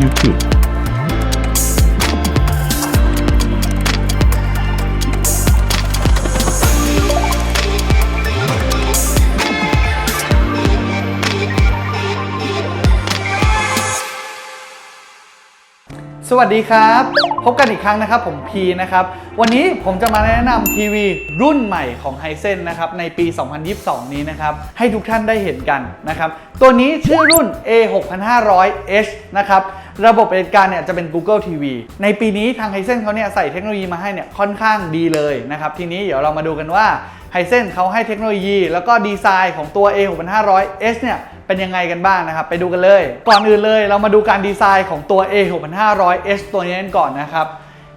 YouTube. สวัสดีครับ พบกันอีกครั้งนะครับผมพีนะครับ วันนี้ผมจะมาแนะนำทีวีรุ่นใหม่ของ h i s e n นะครับ ในปี 2022 นี้นะครับ ให้ทุกท่านได้เห็นกันนะครับ ตัวนี้ชื่อรุ่น A6500H นะครับ ระบบปฏิบัติการเนี่ยจะเป็น Google TV ในปีนี้ทาง h i s e n เขาเนี่ยใส่เทคโนโลยีมาให้เนี่ยค่อนข้างดีเลยนะครับ ทีนี้เดี๋ยวเรามาดูกันว่า h i s e n เขาให้เทคโนโลยี แล้วก็ดีไซน์ของตัว A6500H เนี่ยเป็นยังไงกันบ้างนะครับ ไปดูกันเลย ก่อนอื่นเลยเรามาดูการดีไซน์ของตัว A6500H ตัวนี้กันก่อนนะครับ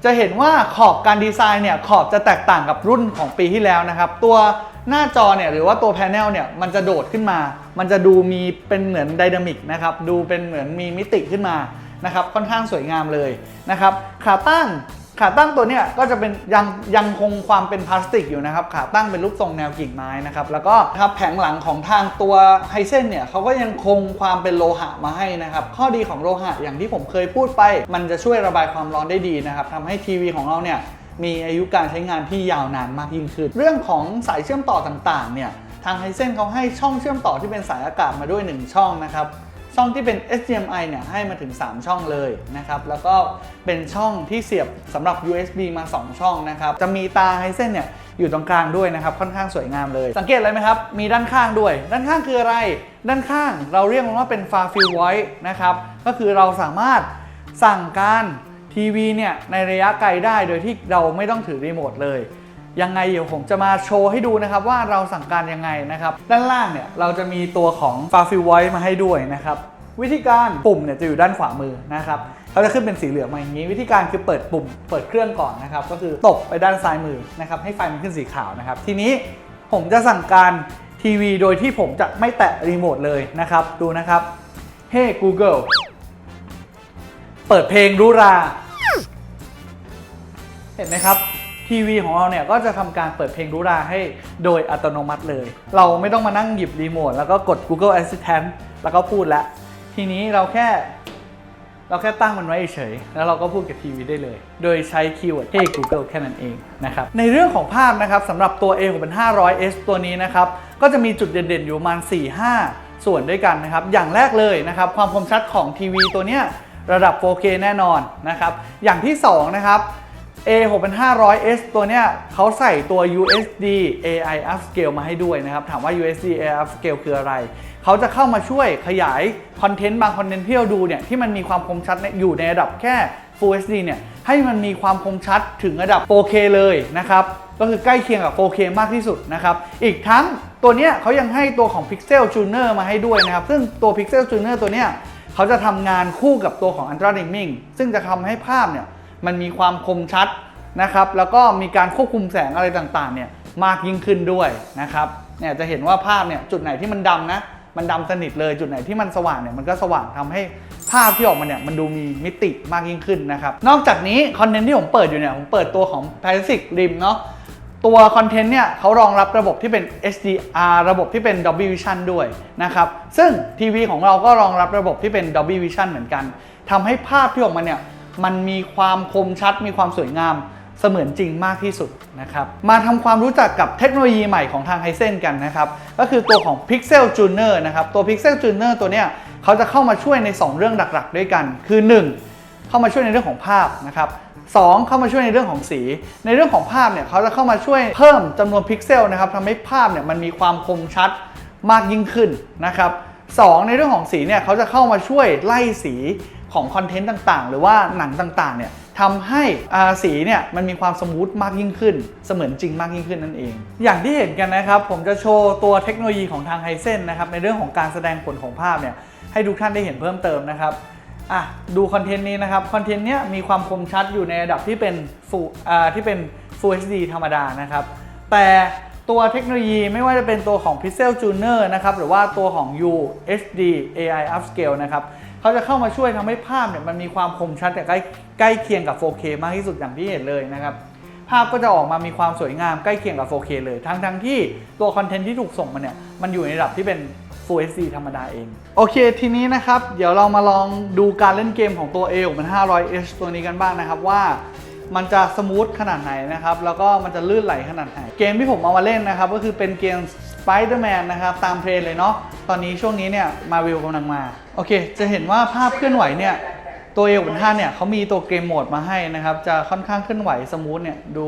จะเห็นว่าขอบการดีไซน์เนี่ยขอบจะแตกต่างกับรุ่นของปีที่แล้วนะครับ ตัวหน้าจอเนี่ยหรือว่าตัวแผงเนี่ยมันจะโดดขึ้นมา มันจะดูมีเป็นเหมือนไดนามิกนะครับ ดูเป็นเหมือนมีมิติขึ้นมา นะครับค่อนข้างสวยงามเลยนะครับขาตั้งขาตั้งตัวเนี้ยก็จะเป็นยังยังคงความเป็นพลาสติกอยู่นะครับขาตั้งเป็นรูปทรงแนวกิ่งไม้นะครับแล้วก็ครับแผงหลังของทางตัวไฮเซนเนี่ยเขาก็ยังคงความเป็นโลหะมาให้นะครับข้อดีของโลหะอย่างที่ผมเคยพูดไป มันจะช่วยระบายความร้อนได้ดีนะครับทำให้ทีวีของเราเนี่ยมีอายุการใช้งานที่ยาวนานมากยิ่งขึ้น เรื่องของสายเชื่อมต่อต่างๆเนี่ยทางไฮเซนเขาให้ช่องเชื่อมต่อที่เป็นสายอากาศมาด้วย 1 ช่องนะครับ ช่องที่เป็น HDMI เนี่ยให้มาถึง 3 ช่องเลยนะครับ แล้วก็เป็นช่องที่เสียบสำหรับ USB มา 2 ช่องนะครับ จะมีตาไฮเซนเนี่ยอยู่ตรงกลางด้วยนะครับ ค่อนข้างสวยงามเลย สังเกตอะไรไหมครับ มีด้านข้างด้วย ด้านข้างคืออะไร ด้านข้างเราเรียกมันว่าเป็น Far Field Voice นะครับ ก็คือเราสามารถสั่งการทีวีเนี่ยในระยะไกลได้โดยที่เราไม่ต้องถือรีโมทเลย ยังไงเดี๋ยวผมจะมาโชว์ให้ดูนะครับว่าเราสั่งการยังไงนะครับด้านล่างเนี่ยเราจะมีตัวของ f a r f i e l Voice มาให้ด้วยนะครับวิธีการปุ่มเนี่ยจะอยู่ด้านขวามือนะครับเขาจะขึ้นเป็นสีเหลืองมาอย่างนี้ วิธีการคือเปิดปุ่มเปิดเครื่องก่อนนะครับก็คือตบไปด้านซ้ายมือนะครับให้ไฟมันขึ้นสีขาวนะครับทีนี้ผมจะสั่งการทีวีโดยที่ผมจะไม่แตะรีโมทเลยนะครับดูนะครับ Hey Google เปิดเพลงรูรา เห็นไหมครับ ทีวีของเราเนี่ยก็จะทำการเปิดเพลงรุราให้โดยอัตโนมัติเลย เราไม่ต้องมานั่งหยิบรีโมทแล้วก็กด Google Assistant แล้วก็พูดแล้วทีนี้เราแค่ เราแค่ตั้งมันไว้เฉยๆแล้วเราก็พูดกับทีวีได้เลย โดยใช้คีย์เวิร์ด Hey Google แค่นั้นเองนะครับ ในเรื่องของภาพนะครับสำหรับตัว A 6 5 0 0 S ตัวนี้นะครับ ก็จะมีจุดเด่นๆ อยู่ประมาณ 4-5 ส่วนด้วยกันนะครับ อย่างแรกเลยนะครับ ความคมชัดของทีวีตัวเนี้ยระดับ 4K แน่นอนนะครับ อย่างที่ 2 นะครับ A 6 5 0 0 S ตัวเนี้ยเขาใส่ตัว USD AI Upscale มาให้ด้วยนะครับ ถามว่า USD AI Upscale คืออะไร เขาจะเข้ามาช่วยขยายคอนเทนต์บางคอนเทนต์ที่เราดูเนี่ยที่มันมีความคมชัดอยู่ในระดับแค่ Full HD เนี่ยให้มันมีความคมชัดถึงระดับ 4K เลยนะครับ ก็คือใกล้เคียงกับ 4K มากที่สุดนะครับ อีกทั้งตัวเนี้ยเขายังให้ตัวของ Pixel Tuner มาให้ด้วยนะครับ ซึ่งตัว Pixel Tuner ตัวเนี้ยเขาจะทำงานคู่กับตัวของ Ultra Dimming ซึ่งจะทำให้ภาพเนี่ย มันมีความคมชัดนะครับ แล้วก็มีการควบคุมแสงอะไรต่างๆเนี่ยมากยิ่งขึ้นด้วยนะครับเนี่ยจะเห็นว่าภาพเนี่ยจุดไหนที่มันดำนะ มันดำสนิทเลยจุดไหนที่มันสว่างเนี่ยมันก็สว่างทำให้ภาพที่ออกมาเนี่ยมันดูมีมิติมากยิ่งขึ้นนะครับนอกจากนี้คอนเทนต์ที่ผมเปิดอยู่เนี่ยผมเปิดตัวของ p a c i f i c Rim เนาะตัวคอนเทนต์เนี่ยเขารองรับระบบที่เป็น HDR ระบบที่เป็น Dolby Vision ด้วยนะครับซึ่งทีวีของเราก็รองรับระบบที่เป็น Dolby Vision เหมือนกันทำให้ภาพที่ออกมาเนี่ย มันมีความคมชัด มีความสวยงามเสมือนจริงมากที่สุดนะครับ มาทำความรู้จักกับเทคโนโลยีใหม่ของทางไฮเซนกันนะครับ ก็คือตัวของ Pixel Tuner นะครับ ตัว Pixel Tuner ตัวเนี้ยเขาจะเข้ามาช่วยใน 2 เรื่องหลักๆ ด้วยกัน คือ 1 เข้ามาช่วยในเรื่องของภาพนะครับสองเข้ามาช่วยในเรื่องของสี ในเรื่องของภาพเนี่ยเขาจะเข้ามาช่วยเพิ่มจำนวนพิกเซลนะครับทำให้ภาพเนี่ยมันมีความคมชัดมากยิ่งขึ้นนะครับสองในเรื่องของสีเนี่ยเขาจะเข้ามาช่วยไล่สี ของคอนเทนต์ต่างๆ หรือว่าหนังต่างๆเนี่ยทำให้สีเนี่ยมันมีความสมูทมากยิ่งขึ้น เสมือนจริงมากยิ่งขึ้นนั่นเอง อย่างที่เห็นกันนะครับ ผมจะโชว์ตัวเทคโนโลยีของทางไฮเซนนะครับในเรื่องของการแสดงผลของภาพเนี่ยให้ทุกท่านได้เห็นเพิ่มเติมนะครับอะดูคอนเทนต์นี้นะครับคอนเทนต์เนี้ยมีความคมชัดอยู่ในระดับที่เป็น Full ที่เป็น Full HD ธรรมดานะครับ แต่ตัวเทคโนโลยีไม่ว่าจะเป็นตัวของ Pixel Tuner นะครับหรือว่าตัวของ UHD AI Upscale นะครับ เขาจะเข้ามาช่วยทำให้ภาพเนี่ยมันมีความคมชัดแต่ใกล้ใกล้เคียงกับ 4K มากที่สุดอย่างที่เห็นเลยนะครับภาพก็จะออกมามีความสวยงามใกล้เคียงกับ 4K เลย ทั้งทั้งที่ตัวคอนเทนต์ที่ถูกส่งมาเนี่ยมันอยู่ในระดับที่เป็น Full HD ธรรมดาเอง โอเคทีนี้นะครับ เดี๋ยวเรามาลองดูการเล่นเกมของตัว A มัน 500H ตัวนี้กันบ้างนะครับว่ามันจะสมูทขนาดไหนนะครับ แล้วก็มันจะลื่นไหลขนาดไหน เกมที่ผมเอามาเล่นนะครับ ก็คือเป็นเกม Spider-Man นะครับตามเทรนเลยเนาะตอนนี้ช่วงนี้เนี่ยมาวิวกำลังมาโอเค จะเห็นว่าภาพเคลื่อนไหวเนี่ยตัว A 6 5เนี่ยเขามีตัวเกมโหมดมาให้นะครับ จะค่อนข้างเคลื่อนไหวสมูทเนี่ยดู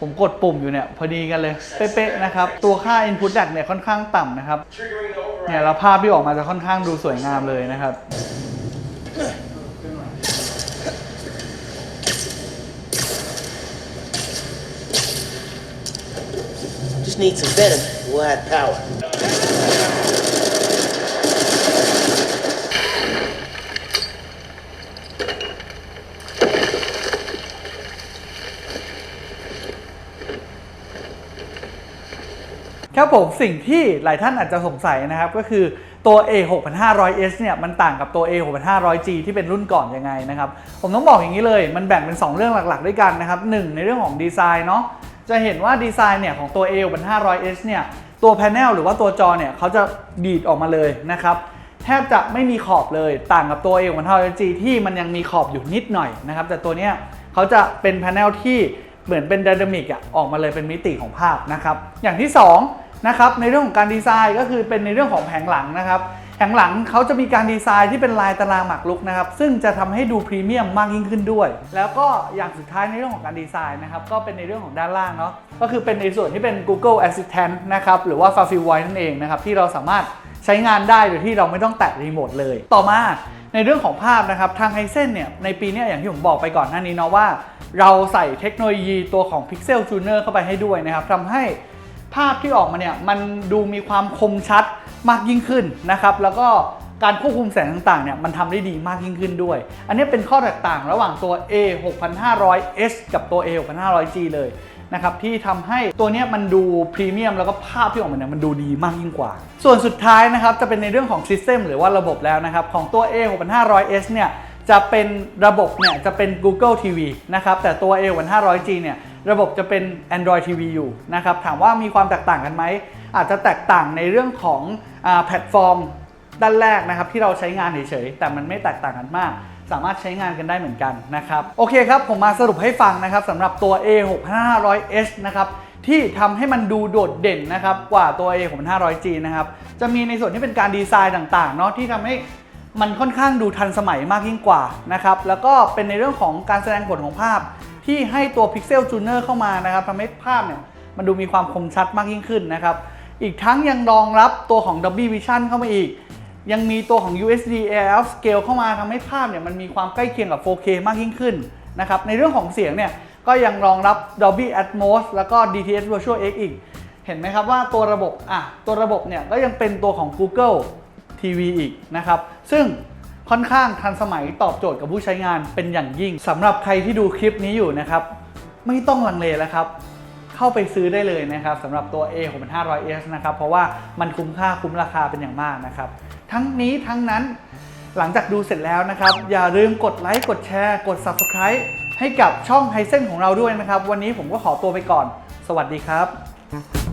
ผมกดปุ่มอยู่เนี่ยพอดีกันเลย เป๊ะๆนะครับ ตัวค่า input lag เนี่ยค่อนข้างต่ำนะครับเนี่ยแล้วภาพที่ออกมาจะค่อนข้างดูสวยงามเลยนะครับ Just need some venom. We'll have power. ครับผมสิ่งที่หลายท่านอาจจะสงสัยนะครับก็คือตัว A 6500S เนี่ยมันต่างกับตัว A 6500G ที่เป็นรุ่นก่อนยังไงนะครับ ผมต้องบอกอย่างนี้เลย มันแบ่งเป็น 2 เรื่องหลักๆ ด้วยกันนะครับหนึ่งในเรื่องของดีไซน์เนาะ จะเห็นว่าดีไซน์เนี่ยของตัว A 6500S เนี่ยตัวแผงหรือว่าตัวจอเนี่ยเขาจะดีดออกมาเลยนะครับแทบจะไม่มีขอบเลยต่างกับตัว A 6500G ที่มันยังมีขอบอยู่นิดหน่อยนะครับแต่ตัวเนี้ยเขาจะเป็นแผงที่เหมือนเป็นไดนามิกอะออกมาเลยเป็นมิติของภาพนะครับอย่างที่สองนะครับในเรื่องของการดีไซน์ก็คือเป็นในเรื่องของแผงหลังนะครับ แผงหลังเขาจะมีการดีไซน์ที่เป็นลายตารางหมากรุกนะครับ ซึ่งจะทำให้ดูพรีเมียมมากยิ่งขึ้นด้วย แล้วก็อย่างสุดท้ายในเรื่องของการดีไซน์นะครับ ก็เป็นในเรื่องของด้านล่างเนาะ ก็คือเป็นในส่วนที่เป็น Google Assistant นะครับ หรือว่า f a f i Voice นั่นเองนะครับ ที่เราสามารถใช้งานได้โดยที่เราไม่ต้องแตะรีโมทเลย ต่อมาในเรื่องของภาพนะครับ ทางไฮเซนเนี่ย ในปีนี้อย่างที่ผมบอกไปก่อนหน้านี้เนาะว่า เราใส่เทคโนโลยีตัวของ Pixel Tuner เข้าไปให้ด้วยนะครับทำให้ภาพที่ออกมาเนี่ยมันดูมีความคมชัด มากยิ่งขึ้นนะครับแล้วก็การควบคุมแสงต่างๆเนี่ยมันทำได้ดีมากยิ่งขึ้นด้วย อันนี้เป็นข้อแตกต่างระหว่างตัว A 6500S กับตัว A 6500G เลยนะครับที่ทำให้ตัวเนี้ยมันดูพรีเมียมแล้วก็ภาพที่ออกมาเนี่ยมันดูดีมากยิ่งกว่า ส่วนสุดท้ายนะครับจะเป็นในเรื่องของ System หรือว่าระบบแล้วนะครับ ของตัว A 6500S เนี่ยจะเป็นระบบเนี่ยจะเป็น Google TV นะครับแต่ตัว A 6500G เนี่ยระบบจะเป็น Android TV อยู่นะครับถามว่ามีความแตกต่างกันไหม อาจจะแตกต่างในเรื่องของอแพลตฟอร์มด้านแรกนะครับที่เราใช้งานเฉยๆแต่มันไม่แตกต่างกันมาก สามารถใช้งานกันได้เหมือนกันนะครับโอเคครับผมมาสรุปให้ฟังนะครับสำหรับตัว A6500H นะครับที่ทำให้มันดูโดดเด่นนะครับกว่าตัว A6500G นะครับ จะมีในส่วนที่เป็นการดีไซน์ต่างๆเนาะที่ทำให้มันค่อนข้างดูทันสมัยมากยิ่งกว่านะครับ แล้วก็เป็นในเรื่องของการแสดงผลของภาพ ที่ให้ตัว Pixel Tuner เข้ามานะครับทำให้ภาพเนี่ยมันดูมีความคมชัดมากยิ่งขึ้นนะครับ อีกทั้งยังรองรับตัวของ Dolby Vision เข้ามาอีก ยังมีตัวของ USD AF Scale เข้ามาทำให้ภาพเนี่ยมันมีความใกล้เคียงกับ 4K มากยิ่งขึ้นนะครับ ในเรื่องของเสียงเนี่ยก็ยังรองรับ Dolby Atmos แล้วก็ DTS Virtual X อีก เห็นไหมครับว่าตัวระบบอะตัวระบบเนี่ยก็ยังเป็นตัวของ Google TV อีกนะครับ ซึ่งค่อนข้างทันสมัยตอบโจทย์กับผู้ใช้งานเป็นอย่างยิ่งสำหรับใครที่ดูคลิปนี้อยู่นะครับ ไม่ต้องลังเลแล้วครับ เข้าไปซื้อได้เลยนะครับสำหรับตัว A 6500S นะครับเพราะว่ามันคุ้มค่าคุ้มราคาเป็นอย่างมากนะครับ ทั้งนี้ทั้งนั้นหลังจากดูเสร็จแล้วนะครับ อย่าลืมกดไลค์กดแชร์ กด Subscribe ให้กับช่องไฮเซนของเราด้วยนะครับ วันนี้ผมก็ขอตัวไปก่อน สวัสดีครับ